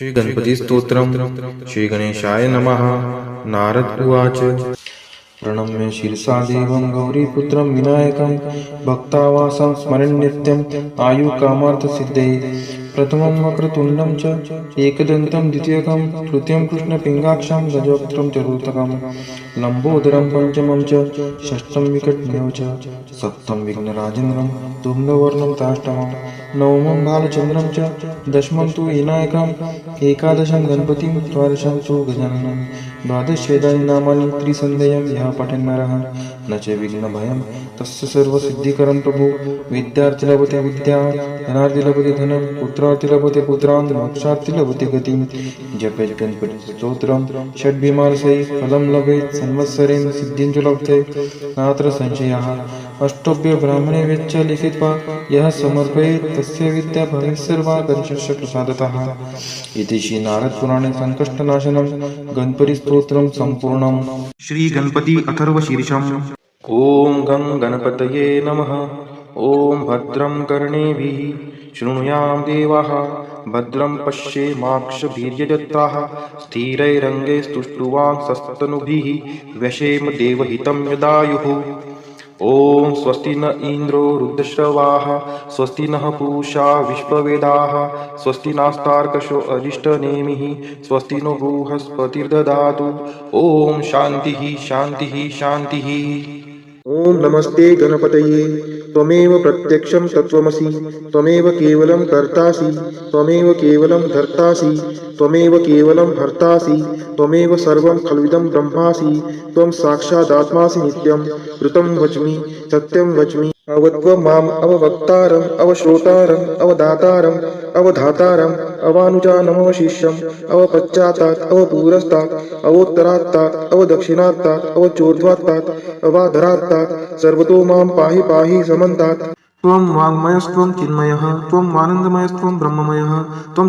श्रीगणपतिस्तोत्रम् श्रीगणेशाय नमः। नारद उवाच। प्रणम्य शिरसा देवं, गौरीपुत्रं विनायकं, भक्तावासं स्मरन् नित्यम् आयुकामार्थसिद्धे प्रथमं वक्रतुण्डं च, एकदन्तं द्वितीयकं, तृतीयं कृष्णपिङ्गाक्षं गजवक्त्रं चतुर्थकं लम्बोदरं पञ्चमं च, षष्ठं विकटमेव च, सप्तं विघ्नराजेन्द्रं धूम्रवर्णं ताष्टमं नवमं बालचन्द्रं च दशमं तु विनायकम् एकादशं गणपतिं द्वादशं तु गजाननम् द्वादशेदानि नामानि त्रिसन्ध्यं यः पठन् नरः न च विघ्नभयं। तस्य सर्वसिद्धिकरं प्रभु। विद्यार्थि लभते विद्या धनार्थि लभते धनं पुत्रार्थि लभते पुत्रान् मोक्षार्थि लभते गतिं जपेत् गणपतिस्तोत्रं षड्भिमानसै फलं लभेत्, संवत्सरेण सिद्धिं च लभते। नात्र संशयः। अष्टभ्य ब्राह्मणे वेच्च लिखित्वा यः समर्पयेत्, तस्य विद्या भवेत् सर्वा गणेशस्य प्रसादतः। इति श्रीनारदपुराणे सङ्कष्टनाशनं गणपतिस्तोत्रं सम्पूर्णम्। श्रीगणपति अथर्वशीर्षम्। ॐ गं गणपतये नमः। कर्णे शृणुयाम कर्णेभिः। भद्रम पश्ये माक्ष पश्येमाक्षभिर्यजत्राः स्थिरैरङ्गे स्तुष्टुवां सस्तनुभिः। व्यशेम देवहितं यदायुः। ॐ स्वस्ति न इन्द्रो रुद्रश्रवाः, स्वस्ति नः पूषा विश्ववेदाः, स्वस्ति नास्तार्कशो अरिष्टनेमिः, स्वस्ति नो बृहस्पतिर्ददातु। ॐ शान्तिः शान्तिः शान्तिः। ॐ नमस्ते गणपतये। त्वमेव प्रत्यक्षं तत्त्वमसि, त्वमेव केवलं कर्तासि, त्वमेव केवलं धर्तासि, त्वमेव केवलं हर्तासि त्वमेव सर्वं खल्विदं ब्रह्मासि, त्वं साक्षादात्मासि नित्यं, ऋतं वच्मि, सत्यं वच्मि। अवत्व माम् अवश्रोतारम्, अवदातारम्, अवधातारम्, अवानुजानमवशिष्यम्, अवपश्चात्तात्, अवपुरस्तात्, अवोत्तरात्तात्, अवदक्षिणात्तात् अवचोर्ध्वात्तात् अवाधरात्तात्, सर्वतो माँ पाहि पाहि समन्तात्। त्वं वाङ्मयस्त्वं चिन्मयः, त्वं आनन्दमयस्त्वं ब्रह्ममयः, त्वं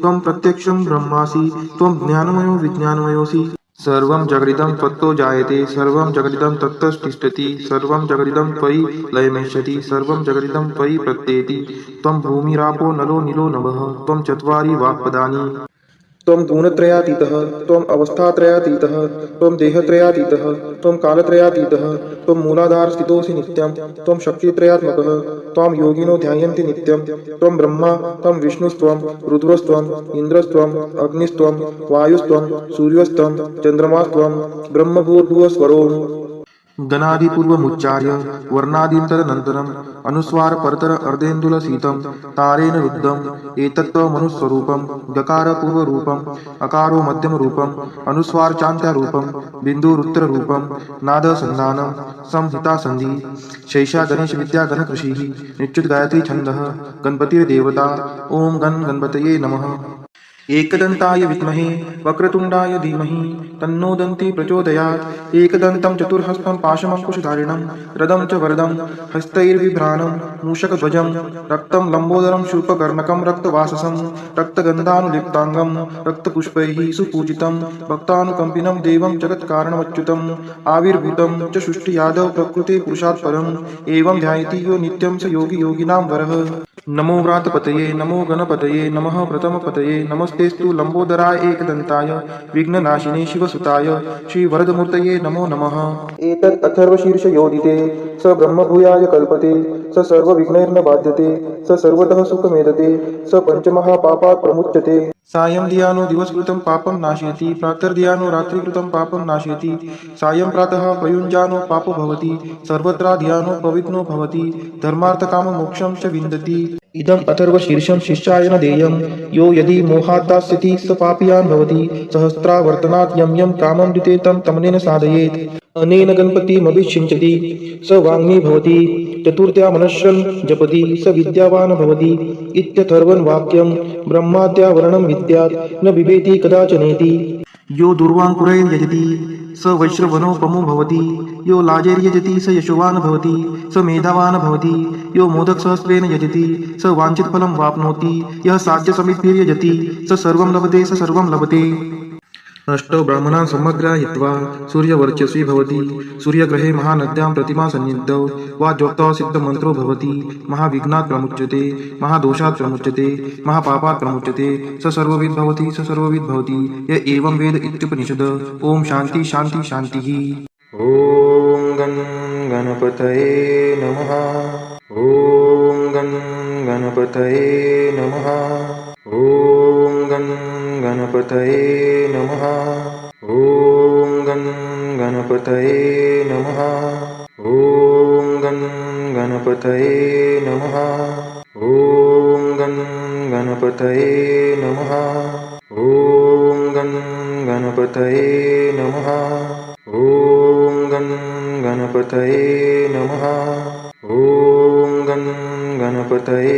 त्वं प्रत्यक्षं ब्रह्मासि, त्वं ज्ञानमयो विज्ञानमयोऽसि। सर्वं जगदिदं जायते सर्वं जगदिदं त्वयि प्रत्येति। भूमिरापो नलो नीलो नभ त्वं चत्वारि वाक्पदानि। त्वं गुणत्रयातीतः त्वम् अवस्थात्रयातीतः, त्वं देहत्रयातीतः, त्वं कालत्रयातीतः, त्वं मूलाधारस्थितोऽसि नित्यं, त्वं शक्तित्रयात्मकः, त्वां योगिनो ध्यायन्ति नित्यं, त्वं ब्रह्मा, त्वं विष्णुस्त्वं रुद्रस्त्वम् इन्द्रस्त्वम् अग्निस्त्वं, वायुस्त्वं, सूर्यस्त्वं, चन्द्रमास्त्वं, ब्रह्मभूर्भुवस्वरो। गणादिपूर्वमुच्चार्य वर्णादीन्तरनन्तरम् अनुस्वारपरतर अर्धेन्दुलसीतं तारेण रुद्धम् एतत्त्वमनुस्वरूपं गकारपूर्वरूपम् अकारो मध्यमरूपम् अनुस्वारचान्त्यारूपं बिन्दुरुत्तररूपं नादसन्धानं संहितासन्धि शैषा गणेशविद्या गणकृषिः निश्चितगायत्री छन्दः, गणपतिर्देवता ॐ गण गणपतये नमः। एकदन्ताय विद्महे, वक्रतुण्डाय धीमहि, तन्नो दन्ति प्रचोदयात्। एकदन्तं चतुर्हस्तं पाशमङ्कुशधारिणं रदं च वरदं हस्तैर्बिभ्राणं मूषकध्वजं, रक्तं लम्बोदरं शूर्पकर्णकं रक्तवाससं रक्तगन्धानुलिप्ताङ्गं रक्तपुष्पैः सुपूजितं, भक्तानुकम्पिनं देवं जगत्कारणमच्युतम् आविर्भूतं च प्रकृते परम् एवं ध्यायति यो नित्यं योगी योगिनां वरः। नमो व्रातपतये नमो गणपतये नमः प्रथमपतये नमस्तेस्तु लम्बोदराय एकदन्ताय विघ्ननाशिने शिवसुताय श्रीवरदमूर्तये नमो नमः। एतत् अथर्वशीर्षयोदिते स ब्रह्मभूयाय कल्पते स सर्वविघ्नैर्न बाध्यते स सर्वतः सुखमेदते स पञ्चमहापापात् प्रमुच्यते। सायं धियानो दिवसकृतं पापं नाशयति प्रातर्धियानो रात्रिकृतं पापं नाशयति सायं प्रातः प्रयुञ्जानो पापो भवति सर्वत्रा धियानो पवित्नो भवति धर्मार्थकाममोक्षं च विन्दति। इदम् अथर्वशीर्षं शिष्याय न देयं। यो यदि मोहात्तास्यति स पापीयान् भवति सहस्रावर्तनात् यं यं कामं द्विते तं तमनेन साधयेत्। अनेन गणपतिमभिषिञ्चति, स वाङ्मी भवति, चतुर्थ्या मनश्यन् जपति, स विद्यावान् भवति, इत्यथर्वन् वाक्यं ब्रह्माद्यावरणं विद्यात्, न बिभेति कदाचनेति। यो दुर्वाङ्कुरैर्यजति स वैश्रवनोपमो भवति, यो लाजैर्यजति स यशोवान् भवति, स मेधावान् भवति, यो मोदकसहस्रेण यजति, स वाञ्छितफलं वाप्नोति, यः साध्यसमिद्भिर्यजति स सर्वं लभते, स सर्वं लभते। अष्टौ ब्राह्मणान् समग्रायित्वा सूर्यवर्चस्वी भवति। सूर्यग्रहे महानद्यां प्रतिमा सन्निधौ वा ज्योक्तौ सिद्धमन्त्रो भवति। महाविघ्नात् प्रमुच्यते। महादोषात् प्रमुच्यते। महापापात् प्रमुच्यते। स सर्वविद् भवति, स सर्वविद् भवति। य एवं वेद इत्युपनिषद। ॐ शान्ति शान्ति, शान्तिः। ॐ गं गणपतये नमः। ॐ गं गणपतये नमः। गणपतये नमः। ॐ गं गणपतये नमः। ॐ गं गणपतये नमः। ॐ गं गणपतये नमः। ॐ गं गणपतये नमः। ॐ गं गणपतये नमः। ॐ गं गणपतये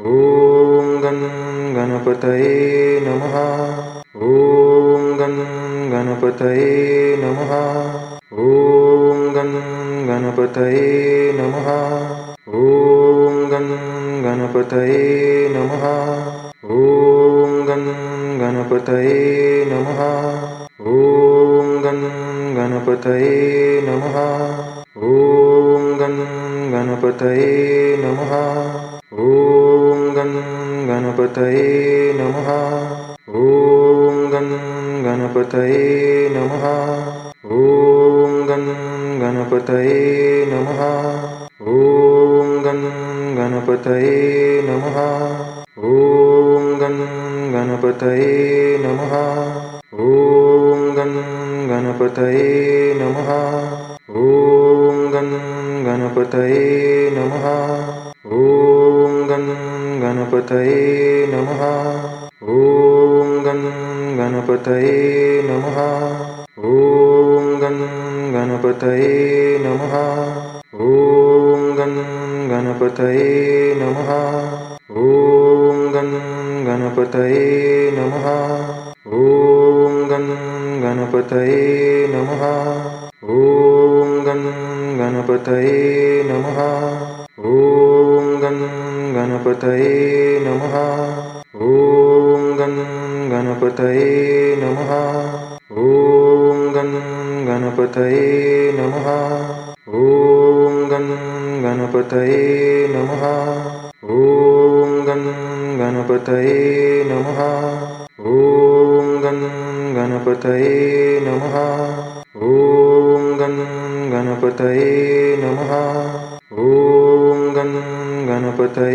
ॐ गं गणपतये नमः। ॐ गं गणपतये नमः। ॐ गणपतये नमः। ॐ गं गणपतये नमः। ॐ गणपतये नमः। ॐ गं गणपतये नमः। ॐ गं गणपतये नमः ॐ गं गणपतये नमः। ॐ गं गणपतये नमः। ॐ गं गणपतये नमः। ॐ गं गणपतये नमः। ॐ गं गणपतये नमः। ॐ गं गणपतये नमः। ॐ गं गणपतये नमः ॐ गं गणपतये नमः। ॐ गं गणपतये नमः। ॐ गं गणपतये नमः। ॐ गं गणपतये नमः। ॐ गं गणपतये नमः। ॐ गं गणपतये नमः। ॐ गं गणपतये नमः। ॐ गणपतये नमः। ॐ गं गणपतये नमः। ॐ गं गणपतये नमः। ॐ गं गणपतये नमः। ॐ गं गणपतये नमः। ॐ गं गणपतये नमः। ॐ गं गणपतये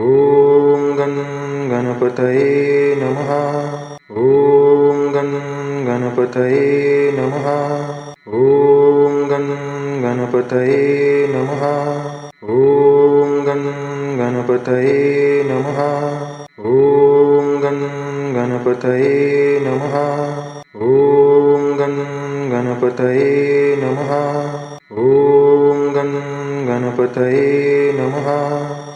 ॐ गं गणपतये नमः। ॐ गं गणपतये नमः। ॐ गं गणपतये नमः। ॐ गं गणपतये नमः। ॐ गं गणपतये नमः। ॐ गं गणपतये नमः। ॐ गं गणपतये नमः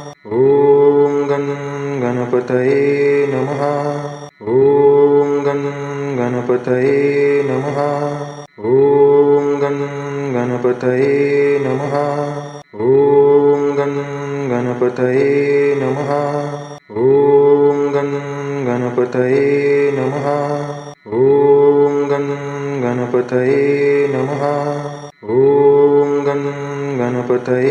गणपतये नमः। ॐ गं गणपतये नमः। ॐ गं गणपतये नमः। ॐ गं गणपतये नमः। ॐ गं गणपतये नमः। ॐ गं गणपतये नमः। ॐ गं गणपतये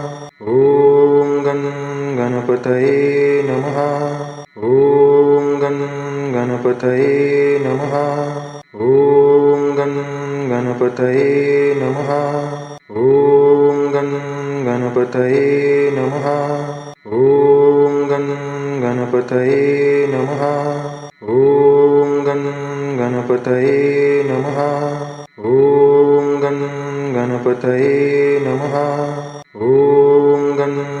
गणपतये नमः। ॐ गं गणपतये नमः। ॐ गं गणपतये नमः। ॐ गं गणपतये नमः। ॐ गं गणपतये नमः। ॐ गं गणपतये नमः। ॐ गं गणपतये नमः। ॐ गं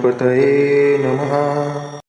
गणपतये नमः।